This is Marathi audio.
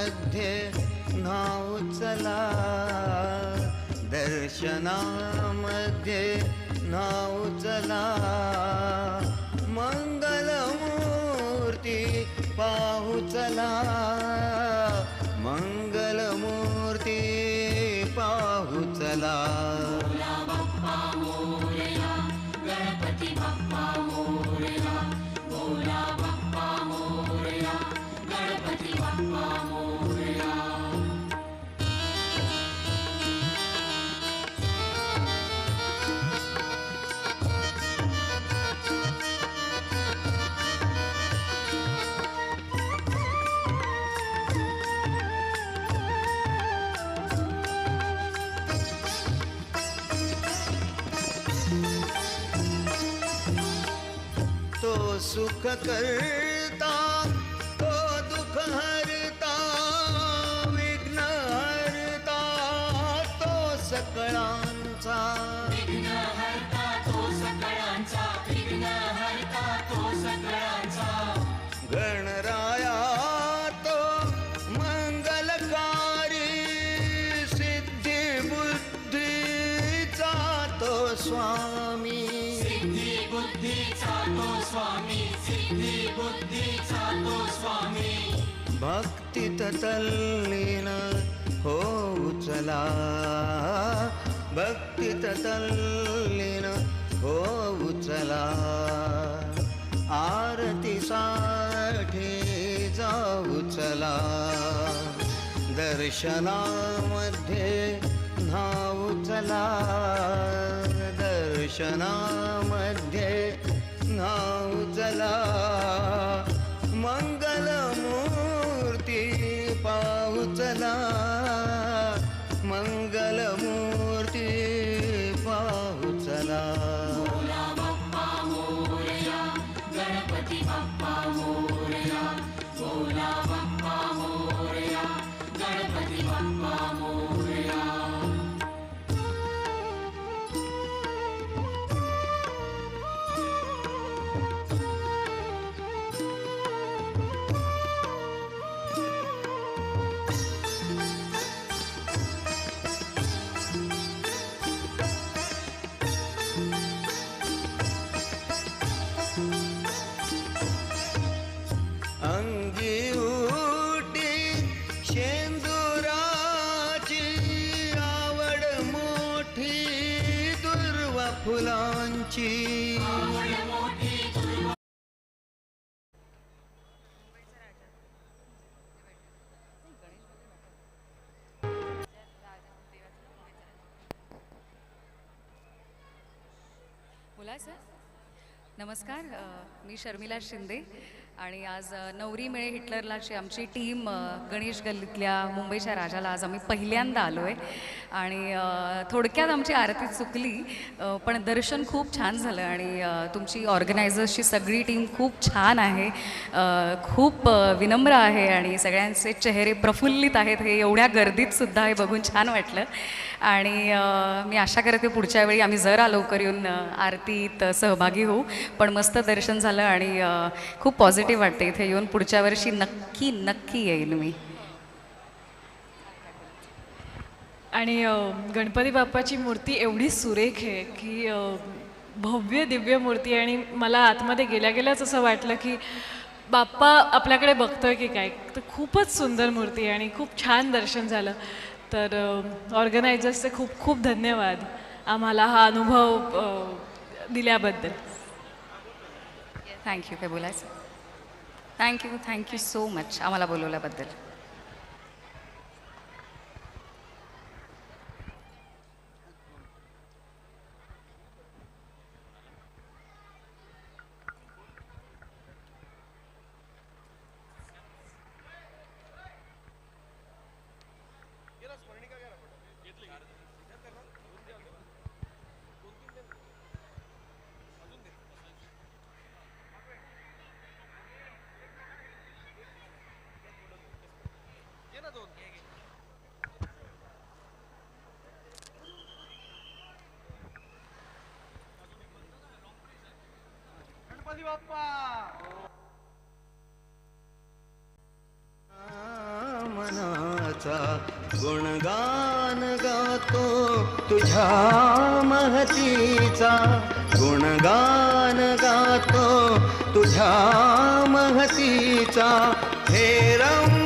मध्ये नाव चला. दर्शनामध्ये नाव चला. मंगलमूर्ती पाहू चला. मंगलमूर्ती पाहू चला. तो सुख करता तो दुख है तो स्वामी भक्तीत तल्लीन हो चला भक्तीत तल्लीन हो चला आरतीसाठी जाऊ चला दर्शनामध्ये धावू चला दर्शनामध्ये नाव चला फुलांची बोला सर. नमस्कार मी शर्मिला शिंदे. आणि आज नवरी मिळे हिटलरलाची आमची टीम गणेश गल्लीतल्या मुंबईच्या राजाला आज आम्ही पहिल्यांदा आलो आहे आणि थोडक्यात आमची आरती चुकली पण दर्शन खूप छान झालं आणि तुमची ऑर्गनायझर्सची सगळी टीम खूप छान आहे. खूप विनम्र आहे आणि सगळ्यांचे चेहरे प्रफुल्लित आहेत हे एवढ्या गर्दीतसुद्धा हे बघून छान वाटलं. आणि मी आशा करते पुढच्या वेळी आम्ही जरा लवकर येऊन आरतीत सहभागी होऊ. पण मस्त दर्शन झालं आणि खूप पॉझिटिव्ह वाटतं. इथे येऊन पुढच्या वर्षी नक्की नक्की येईन मी. आणि गणपती बाप्पाची मूर्ती एवढी सुरेख आहे की भव्य दिव्य मूर्ती आणि मला आतमध्ये गेल्या गेल्याच असं वाटलं की बाप्पा आपल्याकडे बघतोय की काय? तर खूपच सुंदर मूर्ती आणि खूप छान दर्शन झालं. तर ऑर्गनायझर्सचे खूप खूप धन्यवाद आम्हाला हा अनुभव दिल्याबद्दल. थँक्यू काय बोलायचं थँक्यू थँक्यू सो मच आम्हाला बोलवल्याबद्दल. गणपती मनाचा गुणगान गातो तुझ्या महतीचा. गुणगान गातो तुझ्या महतीचा. हे रम